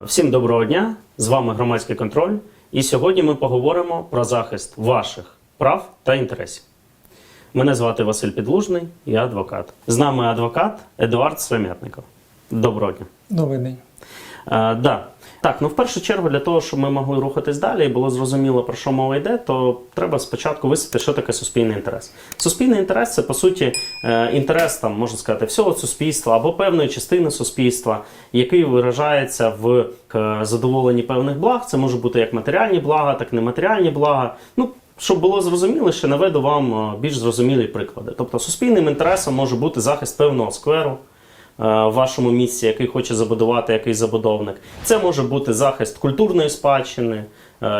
Всім доброго дня! З вами громадський контроль. І сьогодні ми поговоримо про захист ваших прав та інтересів. Мене звати Василь Підлужний, я адвокат. З нами адвокат Едуард Срем'ятников. Доброго дня. Добрий день. Е, да. Так, ну в першу чергу, для того, щоб ми могли рухатись далі і було зрозуміло, про що мова йде, то треба спочатку висвітлити, що таке суспільний інтерес. Суспільний інтерес це по суті е, інтерес там, можна сказати, всього суспільства або певної частини суспільства, який виражається в е, задоволенні певних благ. Це може бути як матеріальні блага, так і нематеріальні блага. Ну, щоб було зрозуміло, ще наведу вам е, більш зрозумілі приклади. Тобто, суспільним інтересом може бути захист певного скверу в вашому місці, який хоче забудувати якийсь забудовник. Це може бути захист культурної спадщини, е,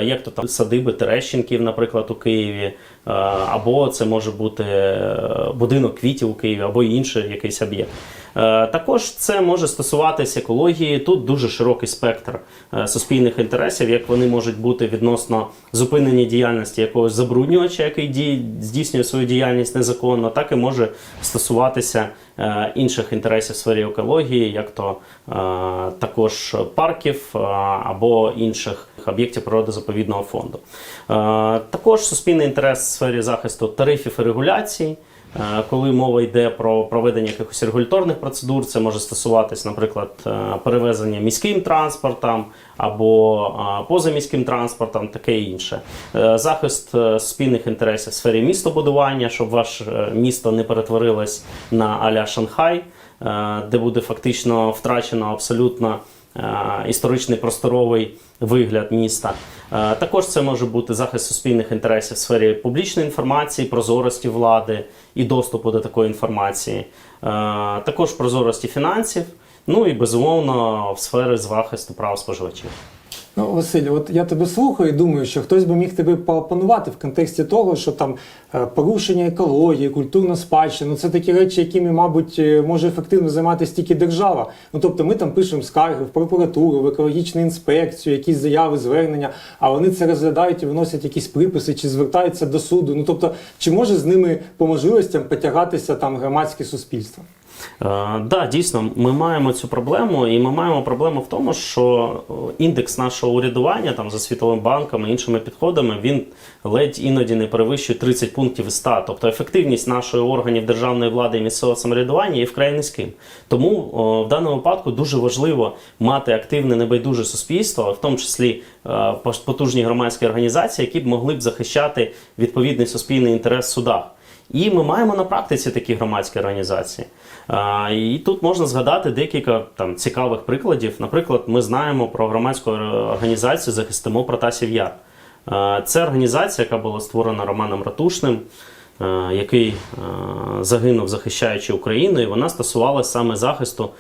як то там садиби Терещенків, наприклад, у Києві, е, або це може бути е, будинок квітів у Києві, або інший якийсь об'єкт. Е, Також це може стосуватися екології. Тут дуже широкий спектр е, суспільних інтересів, як вони можуть бути відносно зупинення діяльності якогось забруднювача, який здійснює свою діяльність незаконно, так і може стосуватися е, інших інтересів в сфері екології, як то е, також парків е, або інших об'єктів природозаповідного фонду. Е, Також суспільний інтерес в сфері захисту тарифів і регуляцій. Е, Коли мова йде про проведення якихось регуляторних процедур, це може стосуватись, наприклад, е, перевезення міським транспортом або позаміським транспортом, таке інше. Захист спільних інтересів в сфері містобудування, щоб ваше місто не перетворилось на аля Шанхай, де буде фактично втрачено абсолютно історичний просторовий вигляд міста. Е, Також це може бути захист суспільних інтересів в сфері публічної інформації, прозорості влади і доступу до такої інформації, Е, також прозорості фінансів, ну і безумовно в сфері захисту прав споживачів. Ну, Василь, от я тебе слухаю і думаю, що хтось би міг тебе поопонувати в контексті того, що там е, порушення екології, культурна спадщина, ну, це такі речі, якими, мабуть, е, може ефективно займатися тільки держава. Ну тобто ми там пишемо скарги в прокуратуру, в екологічну інспекцію, якісь заяви, звернення, а вони це розглядають і виносять якісь приписи чи звертаються до суду. Ну тобто, чи може з ними по можливостям потягатися там громадське суспільство? Е, да, дійсно, ми маємо цю проблему, і ми маємо проблему в тому, що е, індекс нашого урядування там за світовим банком і іншими підходами він ледь іноді не перевищує 30 пунктів із 100. Тобто ефективність нашої органів державної влади і місцевого самоврядування є вкрай низьким. Тому о, в даному випадку дуже важливо мати активне небайдуже суспільство, в тому числі е, потужні громадські організації, які б могли б захищати відповідний суспільний інтерес в судах. І ми маємо на практиці такі громадські організації. І тут можна згадати декілька там цікавих прикладів. Наприклад, ми знаємо про громадську організацію Захистимо Протасів Яр. Це організація, яка була створена Романом Ратушним, який загинув, захищаючи Україну, і вона стосувалася саме захисту,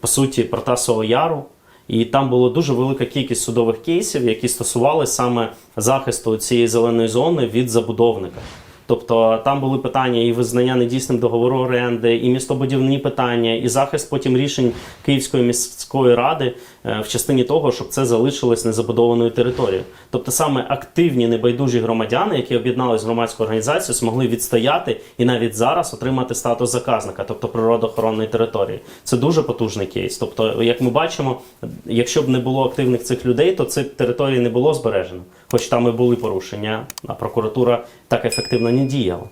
по суті, Протасового Яру. І там була дуже велика кількість судових кейсів, які стосувалися саме захисту цієї зеленої зони від забудовника. Тобто там були питання і визнання недійсним договору оренди, і містобудівні питання, і захист потім рішень Київської міської ради е, в частині того, щоб це залишилось незабудованою територією. Тобто саме активні небайдужі громадяни, які об'єдналися з громадською організацією, змогли відстояти і навіть зараз отримати статус заказника, тобто природоохоронної території. Це дуже потужний кейс. Тобто, як ми бачимо, якщо б не було активних цих людей, то цих територій не було збережено, хоч там і були порушення, а прокуратура так ефективно не діяла.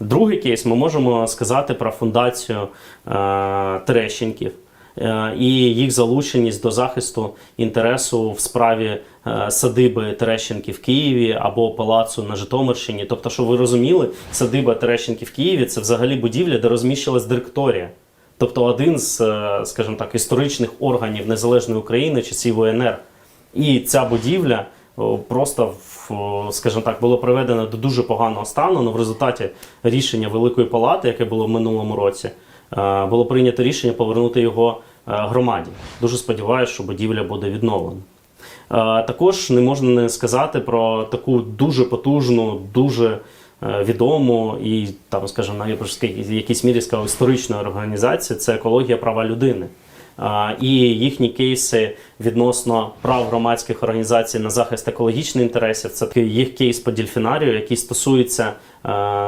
Другий кейс ми можемо сказати про фундацію е, Терещенків е, і їх залученість до захисту інтересу в справі е, садиби Терещенки в Києві або палацу на Житомирщині. Тобто, щоб ви розуміли, садиба Терещенки в Києві це взагалі будівля, де розміщилась директорія. Тобто один з, е, скажімо так, історичних органів Незалежної України часів УНР. І ця будівля просто в- скажімо так, було приведено до дуже поганого стану. але в результаті рішення Великої Палати, яке було в минулому році, е, було прийнято рішення повернути його е, громаді. Дуже сподіваюся, що будівля буде відновлена. Е, Також не можна не сказати про таку дуже потужну, дуже е, відому і там, скажімо, в якійсь мірі сказав, історичну організацію це екологія права людини. І їхні кейси відносно прав громадських організацій на захист екологічних інтересів. Це їх кейс по дільфінарію, який стосується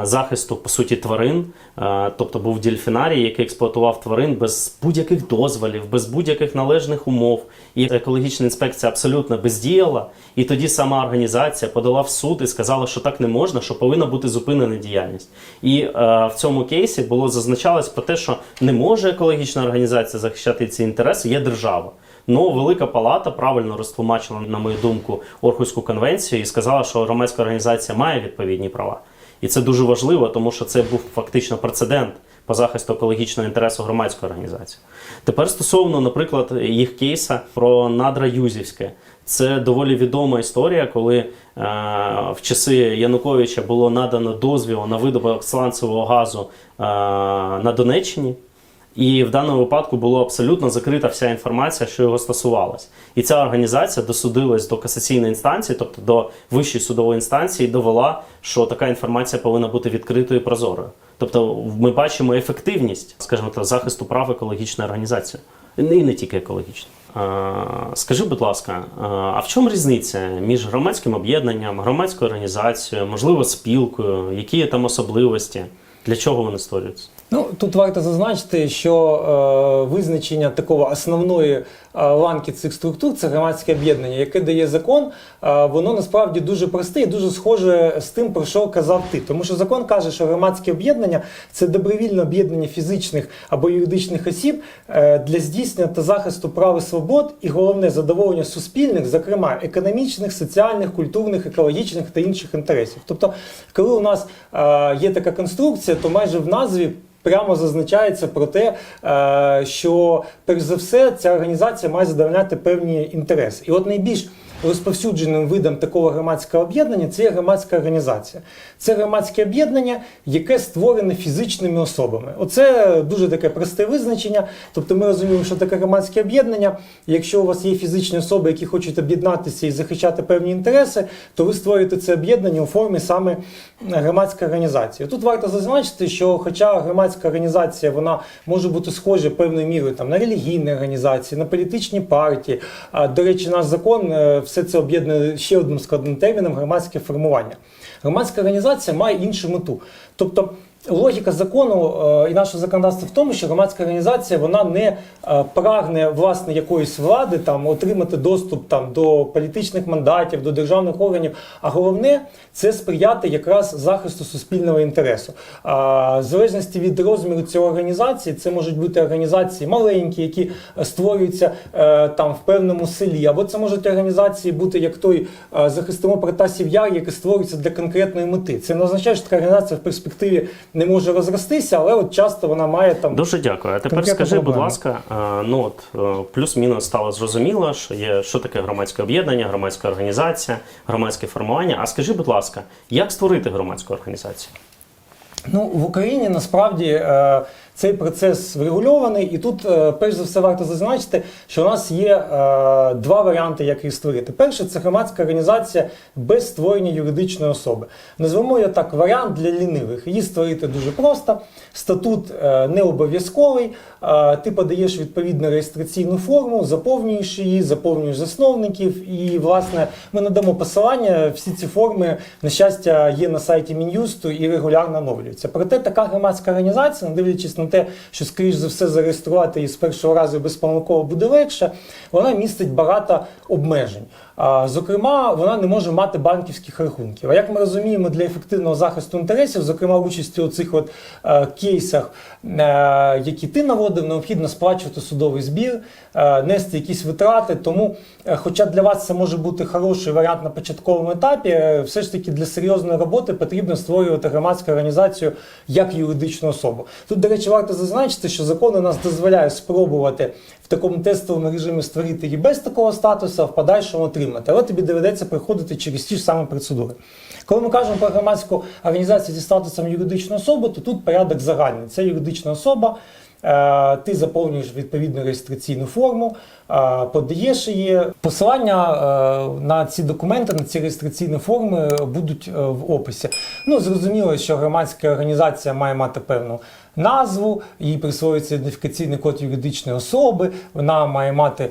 захисту по суті тварин, е, тобто був дельфінарій, який експлуатував тварин без будь-яких дозволів, без будь-яких належних умов. І екологічна інспекція абсолютно бездіяла. І тоді сама організація подала в суд і сказала, що так не можна, що повинна бути зупинена діяльність. І е, в цьому кейсі було зазначалось про те, що не може екологічна організація захищати ці інтереси, є держава. Ну, Велика Палата правильно розтлумачила, на мою думку, Орхуську конвенцію і сказала, що громадська організація має відповідні права. І це дуже важливо, тому що це був фактично прецедент по захисту екологічного інтересу громадської організації. Тепер стосовно, наприклад, їх кейса про надра Юзівське. Це доволі відома історія, коли е, в часи Януковича було надано дозвіл на видобуток сланцевого газу е, на Донеччині. І в даному випадку була абсолютно закрита вся інформація, що його стосувалась. І ця організація досудилась до касаційної інстанції, тобто до вищої судової інстанції, довела, що така інформація повинна бути відкритою і прозорою. Тобто, ми бачимо ефективність, скажімо так, захисту прав екологічної організації, і не тільки екологічної. Скажи, будь ласка, а в чому різниця між громадським об'єднанням, громадською організацією, можливо, спілкою? Які є там особливості? Для чого вони створюються? Ну тут варто зазначити, що е, визначення такого основної е, ланки цих структур це громадське об'єднання, яке дає закон. Е, воно насправді дуже просте і дуже схоже з тим, про що казав ти. Тому що закон каже, що громадське об'єднання це добровільне об'єднання фізичних або юридичних осіб е, для здійснення та захисту прав і свобод, і головне задоволення суспільних, зокрема економічних, соціальних, культурних, екологічних та інших інтересів. Тобто, коли у нас е, є така конструкція, то майже в назві. Прямо зазначається про те, е, що перш за все ця організація має задовольняти певні інтереси. І от найбільш розповсюдженим видом такого громадського об'єднання це є громадська організація. Це громадське об'єднання, яке створене фізичними особами. Оце дуже таке просте визначення. Тобто ми розуміємо, що таке громадське об'єднання. Якщо у вас є фізичні особи, які хочуть об'єднатися і захищати певні інтереси, то ви створюєте це об'єднання у формі саме громадської організації. Тут варто зазначити, що хоча громадська організація вона може бути схожа певною мірою там на релігійні організації, на політичні партії. До речі, наш закон е, все це об'єднує ще одним складним терміном громадське формування. Громадська організація має іншу мету. Тобто логіка закону е, і нашого законодавства в тому, що громадська організація вона не е, прагне власне якоїсь влади там отримати доступ там до політичних мандатів, до державних органів. А головне це сприяти якраз захисту суспільного інтересу. А в залежності від розміру цієї організації, це можуть бути організації маленькі, які е, створюються е, там в певному селі, або це можуть організації бути як той е, захистимо Протасів Яр, який створюється для конкретної мети. Це не означає, що така організація в перспективі не може розростися, але от часто вона має там Дуже дякую. А тепер скажи, скажи, будь ласка, е, ну от е, плюс-мінус стало зрозуміло, що є що таке громадське об'єднання, громадська організація, громадське формування. А скажи, будь ласка, як створити громадську організацію? Ну, в Україні насправді е, цей процес врегульований, і тут, е, перш за все, варто зазначити, що у нас є е, два варіанти, як її створити. Перше це громадська організація без створення юридичної особи. Назвемо її так варіант для лінивих. Її створити дуже просто. Статут е, не обов'язковий. Ти подаєш відповідну реєстраційну форму, заповнюєш її, заповнюєш засновників, і власне ми надамо посилання. Всі ці форми, на щастя, є на сайті Мін'юсту і регулярно оновлюються. Проте така громадська організація, не дивлячись на те, що скоріш за все зареєструвати її з першого разу безпомилково буде легше, вона містить багато обмежень. Зокрема, вона не може мати банківських рахунків. А як ми розуміємо, для ефективного захисту інтересів, зокрема участі у цих от е, кейсах, е, які ти наводив, необхідно сплачувати судовий збір, е, нести якісь витрати. Тому, хоча для вас це може бути хороший варіант на початковому етапі, все ж таки для серйозної роботи потрібно створювати громадську організацію як юридичну особу. Тут, до речі, варто зазначити, що закон у нас дозволяє спробувати в такому тестовому режимі створити її без такого статусу, а в подальшому отримати. Але тобі доведеться приходити через ті ж самі процедури. Коли ми кажемо про громадську організацію зі статусом юридичної особи, то тут порядок загальний. Це юридична особа. е, Ти заповнюєш відповідну реєстраційну форму, е, подаєш її. Посилання е, на ці документи, на ці реєстраційні форми будуть в описі. Ну, зрозуміло, що громадська організація має мати певну назву, їй присвоюється ідентифікаційний код юридичної особи, вона має мати е,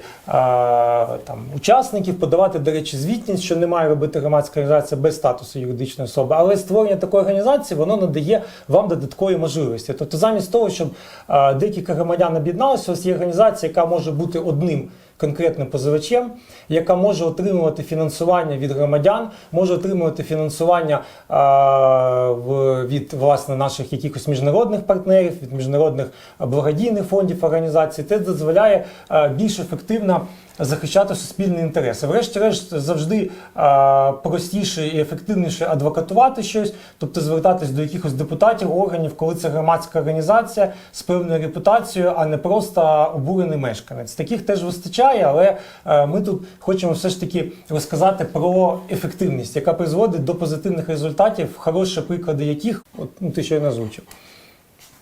там, учасників, подавати, до речі, звітність, що не має робити громадська організація без статусу юридичної особи. Але створення такої організації воно надає вам додаткові можливості. Тобто, замість того, щоб е, декілька громадян об'єдналися, вас є організація, яка може бути одним конкретним позивачем, яка може отримувати фінансування від громадян, може отримувати фінансування в, від власне наших якихось міжнародних партнерів, від міжнародних благодійних фондів організацій. Це дозволяє а, більш ефективно захищати суспільні інтереси. Врешті-решт, завжди а, простіше і ефективніше адвокатувати щось, тобто звертатись до якихось депутатів, органів, коли це громадська організація з певною репутацією, а не просто обурений мешканець. Таких теж вистачає, але е, ми тут хочемо все ж таки розказати про ефективність, яка призводить до позитивних результатів, хороші приклади яких от, ну, ти щойно озвучив.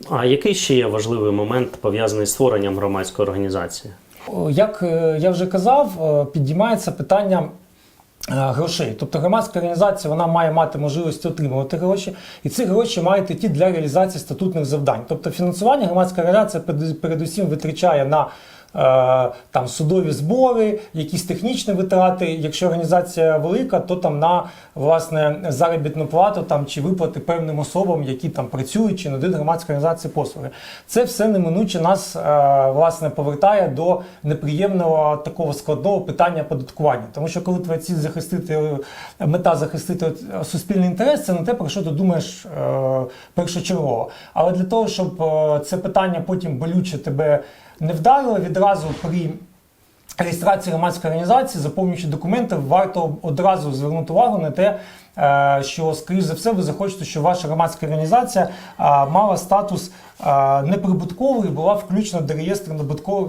А який ще є важливий момент пов'язаний з створенням громадської організації? Як е, я вже казав, е, підіймається питання. Грошей, тобто громадська організація вона має мати можливість отримувати гроші, і ці гроші мають йти для реалізації статутних завдань. Тобто фінансування громадська організація передусім витрачає на там судові збори, якісь технічні витрати. Якщо організація велика, то там на власне заробітну плату там чи виплати певним особам, які там працюють чи надають громадській організації послуги. Це все неминуче нас е, власне повертає до неприємного такого складного питання оподаткування. Тому що коли твоя ціль захистити е, мета захистити е, суспільний інтерес, це не те, про що ти думаєш е, першочергово. Але для того, щоб е, це питання потім болюче тебе не вдарили відразу при реєстрації громадської організації, заповнюючи документи, варто одразу звернути увагу на те, що, скоріш за все, ви захочете, щоб ваша громадська організація мала статус неприбуткової, була включена до реєстру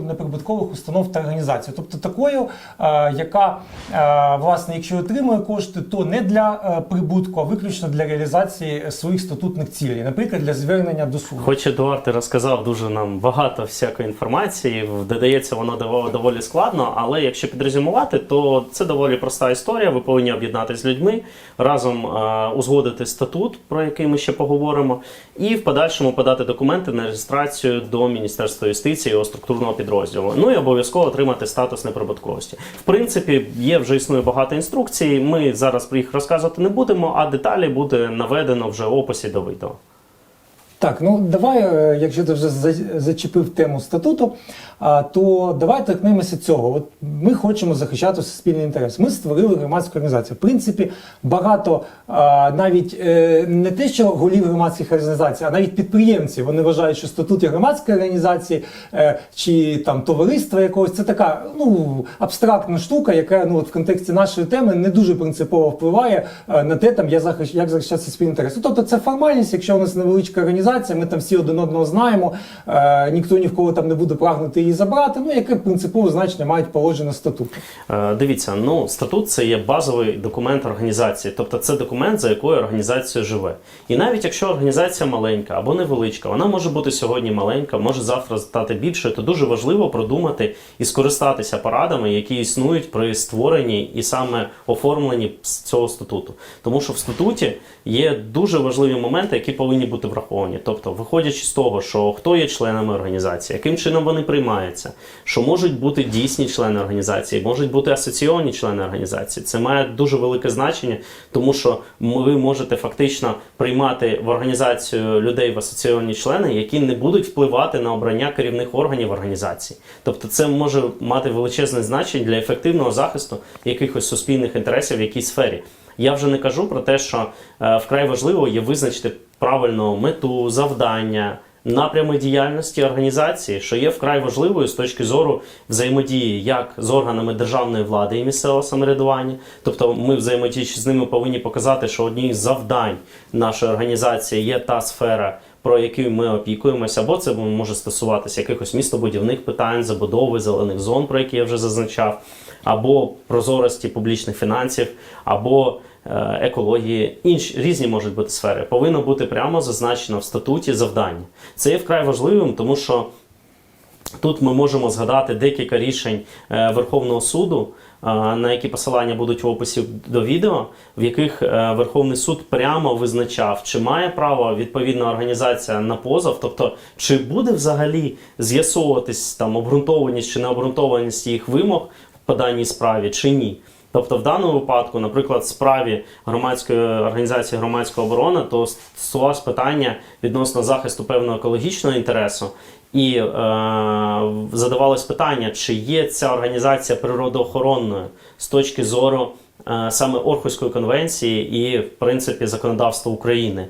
неприбуткових установ та організацій. Тобто такою, яка, власне, якщо отримує кошти, то не для е, прибутку, а виключно для реалізації своїх статутних цілей, наприклад, для звернення до суду. Хоч Едуард розказав дуже нам багато всякої інформації, додається воно дово- доволі складно, але якщо підрезюмувати, то це доволі проста історія. Ви повинні об'єднатися з людьми, разом е, узгодити статут, про який ми ще поговоримо, і в подальшому подати документи на реєстрацію до Міністерства юстиції його структурного підрозділу. Ну і обов'язково отримати статус неприбутковості. В принципі, є вже існує багато інструкцій. Ми зараз про їх розказувати не будемо, а деталі буде наведено вже в описі до відео. Так, ну давай, е, якщо ти вже зачепив тему статуту, то давай торкнемося цього. От ми хочемо захищати суспільний інтерес. Ми створили громадську організацію. В принципі, багато навіть е, не те, що голів громадських організацій, а навіть підприємці. Вони вважають, що статут є громадської організації е, чи там товариства якогось. Це така ну абстрактна штука, яка ну от в контексті нашої теми не дуже принципово впливає на те, там я захищ, як захищати суспільний інтерес. Ну, Тобто це формальність, якщо у нас невеличка організація, ми там всі один одного знаємо, е, ніхто ні в кого там не буде прагнути її забрати. Ну яке принципове значення мають положення статуту. Е, Дивіться, ну статут це є базовий документ організації, тобто це документ, за якою організація живе. І навіть якщо організація маленька або невеличка, вона може бути сьогодні маленька, може завтра стати більшою, то дуже важливо продумати і скористатися порадами, які існують при створенні і саме оформленні цього статуту. Тому що в статуті є дуже важливі моменти, які повинні бути враховані. Тобто, виходячи з того, що хто є членами організації, яким чином вони приймаються, що можуть бути дійсні члени організації, можуть бути асоційовані члени організації. Це має дуже велике значення, тому що ви можете фактично приймати в організацію людей в асоційовані члени, які не будуть впливати на обрання керівних органів організації. Тобто, це може мати величезне значення для ефективного захисту якихось суспільних інтересів в якійсь сфері. Я вже не кажу про те, що е, вкрай важливо є визначити правильну мету, завдання, напрями діяльності організації, що є вкрай важливою з точки зору взаємодії як з органами державної влади і місцевого самоврядування. Тобто, ми взаємодіючи з ними повинні показати, що однією з завдань нашої організації є та сфера. Про які ми опікуємося, або це може стосуватися якихось містобудівних питань, забудови зелених зон, про які я вже зазначав, або прозорості публічних фінансів, або е, екології, інші різні можуть бути сфери. Повинно бути прямо зазначено в статуті завдання. Це є вкрай важливим, тому що Тут ми можемо згадати декілька рішень е, Верховного суду, е, на які посилання будуть в описі до відео, в яких Верховний суд прямо визначав, чи має право відповідна організація на позов, тобто чи буде взагалі з'ясовуватись там обґрунтованість чи необґрунтованість їх вимог в даній справі, чи ні. Тобто, в даному випадку, наприклад, в справі громадської організації громадська оборона, то стосувалось питання відносно захисту певного екологічного інтересу, і е, задавалось питання, чи є ця організація природоохоронною з точки зору е, саме Орхуської конвенції і, в принципі, законодавства України.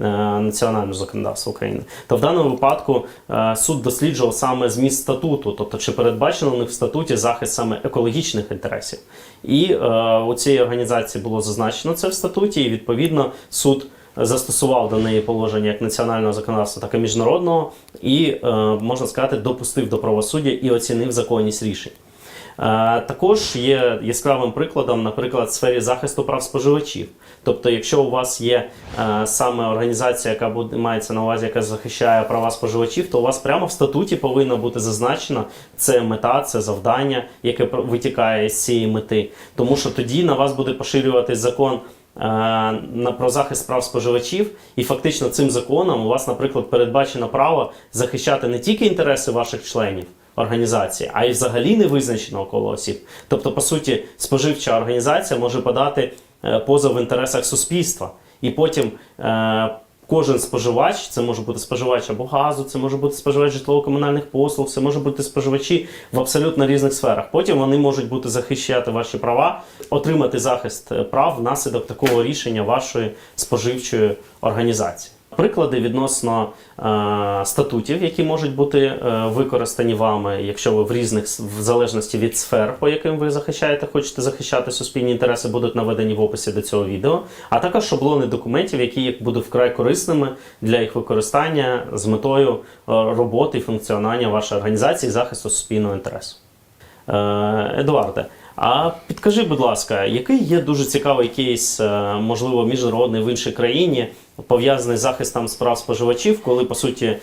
Е, Національного законодавства України, то в даному випадку е, суд досліджував саме зміст статуту, тобто чи передбачено у них в статуті захист саме екологічних інтересів. І е, у цієї організації було зазначено це в статуті, і відповідно суд застосував до неї положення як національного законодавства, так і міжнародного, і можна сказати, допустив до правосуддя і оцінив законність рішень. Е, Також є яскравим прикладом, наприклад, в сфері захисту прав споживачів. Тобто, якщо у вас є е, саме організація, яка буде мається на увазі, яка захищає права споживачів, то у вас прямо в статуті повинно бути зазначено це мета, це завдання, яке витікає з цієї мети. Тому що тоді на вас буде поширюватись закон е, на про захист прав споживачів, і фактично цим законом у вас, наприклад, передбачено право захищати не тільки інтереси ваших членів організації, а й взагалі не визначеного коло осіб. Тобто, по суті, споживча організація може подати е, позов в інтересах суспільства, і потім. е, Кожен споживач, це може бути споживач або газу, це може бути споживач житлово-комунальних послуг, це може бути споживачі в абсолютно різних сферах. Потім вони можуть бути захищати ваші права, отримати захист е, прав внаслідок такого рішення вашої споживчої організації. Приклади відносно е, статутів, які можуть бути е, використані вами, якщо ви в різних в залежності від сфер, по яким ви захищаєте, хочете захищати суспільні інтереси, будуть наведені в описі до цього відео, а також шаблони документів, які будуть вкрай корисними для їх використання з метою е, роботи і функціонування вашої організації захисту суспільного інтересу. Е, Едуарде, а підкажи, будь ласка, який є дуже цікавий кейс, е, можливо, міжнародний в іншій країні, пов'язаний з захистом справ споживачів, коли по суті е,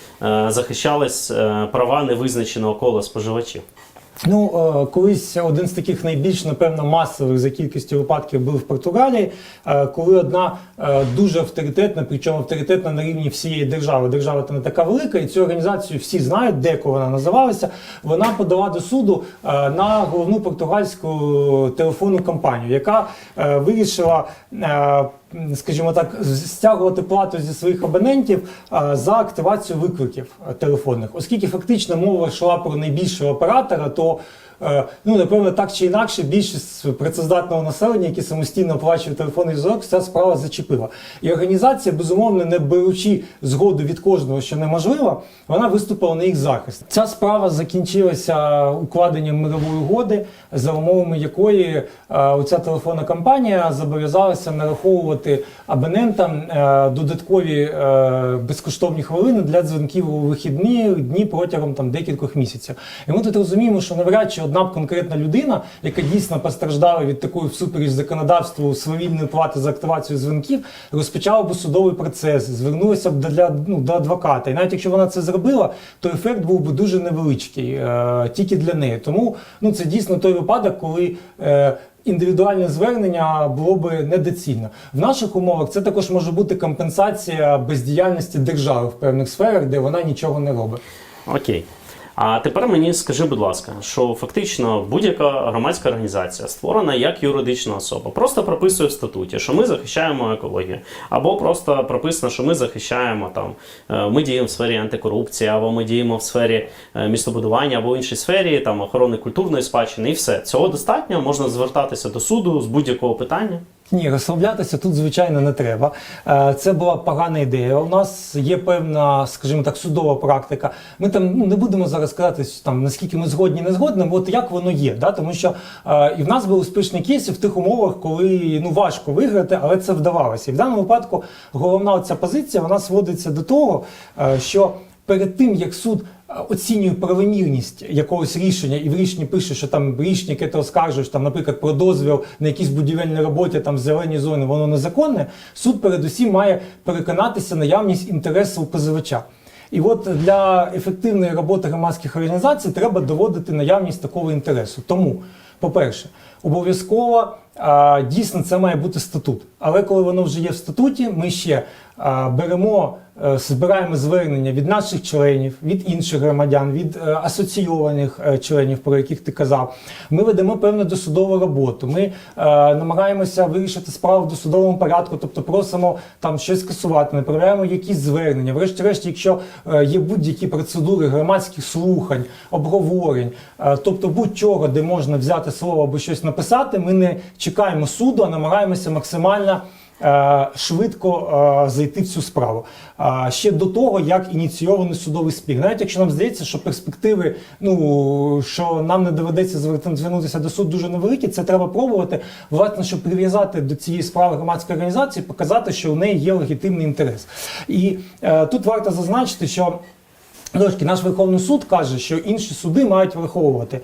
захищались е, права невизначеного кола споживачів? Ну, е, колись один з таких найбільш, напевно, масових за кількістю випадків був в Португалії, е, коли одна е, дуже авторитетна, причому авторитетна на рівні всієї держави. Держава там не така велика, і цю організацію всі знають, де вона називалася. Вона подала до суду на головну португальську телефонну компанію, яка вирішила. Скажімо так, стягувати плату зі своїх абонентів за активацію викликів телефонних, оскільки фактично мова йшла про найбільшого оператора, то е, ну напевно так чи інакше більшість працездатного населення, які самостійно оплачують телефонний зв'язок, ця справа зачепила. І організація, безумовно, не беручи згоду від кожного, що неможливо, вона виступила на їх захист. Ця справа закінчилася укладенням мирової угоди, за умовами якої е, оця телефонна компанія зобов'язалася нараховувати абонентам е, додаткові е, безкоштовні хвилини для дзвінків у вихідні дні протягом там декількох місяців. І ми тут розуміємо, що навряд чи одна конкретна людина, яка дійсно постраждала від такої всупереч законодавству свавільної плати за активацію дзвінків, розпочала б судовий процес, звернулася б для, ну, до адвоката. І навіть якщо вона це зробила, то ефект був би дуже невеличкий е, тільки для неї. Тому ну, це дійсно той випадок, коли. Індивідуальне звернення було би недоцільно. В наших умовах це також може бути компенсація бездіяльності держави в певних сферах, де вона нічого не робить. Окей. А тепер мені скажи, будь ласка, що фактично будь-яка громадська організація створена як юридична особа, просто прописує в статуті, що ми захищаємо екологію, або просто прописано, що ми захищаємо там, е, ми діємо в сфері антикорупції, або ми діємо в сфері е, містобудування, або в іншій сфері там охорони культурної спадщини, і все. Цього достатньо. Можна звертатися до суду з будь-якого питання. Ні, розслаблятися тут, звичайно, не треба. Е, Це була погана ідея. У нас є певна, скажімо так, судова практика. Ми там ну, не будемо зараз казати, там, наскільки ми згодні, не згодні, бо от як воно є. Да? Тому що е, і в нас були успішні кейси в тих умовах, коли ну, важко виграти, але це вдавалося. І в даному випадку головна ця позиція вона сводиться до того, е, що перед тим, як суд оцінює правомірність якогось рішення, і в рішенні пише, що там рішення, яке ти оскаржуєш, там, наприклад, про дозвіл на якійсь будівельній роботі там в зеленій зоні, воно незаконне. Суд передусім має переконатися наявність інтересу позивача. І от для ефективної роботи громадських організацій треба доводити наявність такого інтересу. Тому, по-перше, обов'язково дійсно це має бути статут. Але коли воно вже є в статуті, ми ще беремо, е, збираємо звернення від наших членів, від інших громадян, від е, асоційованих е, членів, про яких ти казав. Ми ведемо певну досудову роботу. Ми намагаємося вирішити справу в досудовому порядку, тобто просимо там щось скасувати, направляємо якісь звернення. Врешті-решт, якщо є будь-які процедури громадських слухань, обговорень, тобто будь-чого, де можна взяти слово або щось написати, ми не чекаємо суду, а намагаємося максимально. е, Швидко е, зайти в цю справу ще до того, як ініційований судовий спір. Навіть якщо нам здається, що перспективи, ну що нам не доведеться звер- звернутися до суду дуже невеликі, це треба пробувати, власне, щоб прив'язати до цієї справи громадської організації, показати, що у неї є легітимний інтерес. І е, тут варто зазначити, що Знову наш Верховний суд каже, що інші суди мають враховувати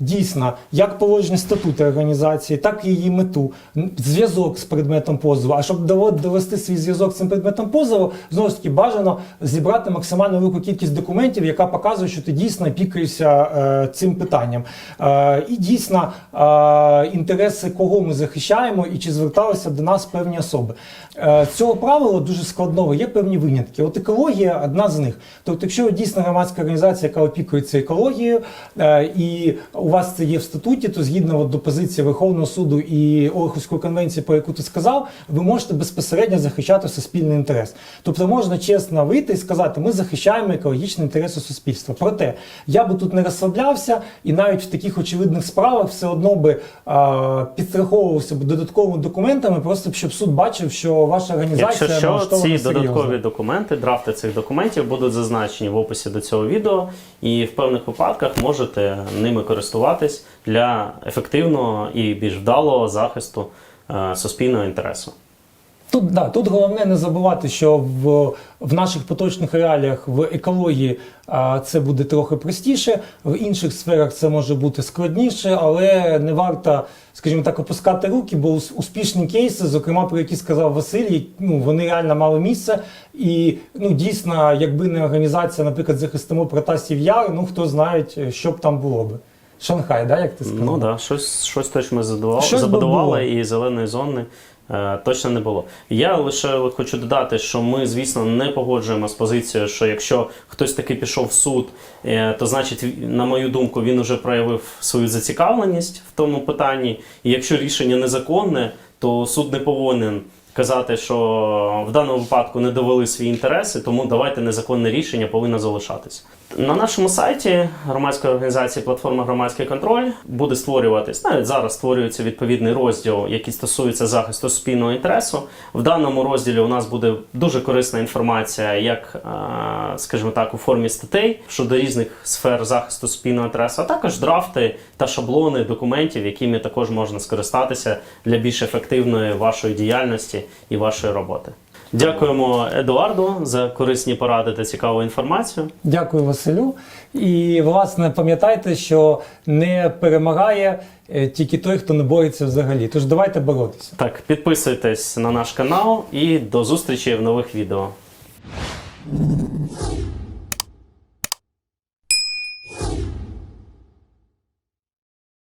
дійсно як положення статуту організації, так і її мету, зв'язок з предметом позову. А щоб довести свій зв'язок з цим предметом позову, знову ж таки бажано зібрати максимально велику кількість документів, яка показує, що ти дійсно опікуєшся е, цим питанням. Е, і дійсно е, інтереси, кого ми захищаємо, і чи зверталися до нас певні особи. Е, цього правила дуже складного є певні винятки. От екологія одна з них. Тобто, якщо дійсно громадська організація, яка опікується екологією, е, і у вас це є в статуті, то згідно от, до позиції Верховного суду і Орхуської конвенції, про яку ти сказав, ви можете безпосередньо захищати суспільний інтерес. Тобто можна чесно вийти і сказати, ми захищаємо екологічні інтереси суспільства. Проте я би тут не розслаблявся, і навіть в таких очевидних справах все одно би е, підстраховувався б додатковими документами, просто щоб суд бачив, що ваша організація Якщо що, ці серйозно. додаткові документи, драфти цих документів будуть зазначені в описі до цього відео, і в певних випадках можете ними користуватись для ефективного і більш вдалого захисту е, суспільного інтересу. Тут, да, тут головне не забувати, що в, в наших поточних реаліях в екології а, це буде трохи простіше, в інших сферах це може бути складніше, але не варто, скажімо так, опускати руки, бо успішні кейси, зокрема про які сказав Василь, ну вони реально мали місце. І ну дійсно, якби не організація, наприклад, захистимо Протасів Яр, ну хто знає, що б там було би. Шанхай, да, як ти сказав? Ну так, да, щось, щось точно ми Щось забудували, і зеленої зони точно не було. Я лише хочу додати, що ми, звісно, не погоджуємо з позицією, що якщо хтось таки пішов в суд, е, то значить, на мою думку, він вже проявив свою зацікавленість в тому питанні. І якщо рішення незаконне, то суд не повинен. Казати, що в даному випадку не довели свої інтереси, тому давайте незаконне рішення повинно залишатись. На нашому сайті громадської організації Платформа громадський контроль буде створюватись. Навіть зараз створюється відповідний розділ, який стосується захисту спільного інтересу. В даному розділі у нас буде дуже корисна інформація, як, е, скажімо так, у формі статей щодо різних сфер захисту спільного інтересу, а також драфти та шаблони документів, якими також можна скористатися для більш ефективної вашої діяльності і вашої роботи. Дякуємо Едуарду за корисні поради та цікаву інформацію. Дякую, Василю. І власне пам'ятайте, що не перемагає е, тільки той, хто не бореться взагалі. Тож давайте боротися. Так, підписуйтесь на наш канал і до зустрічі в нових відео.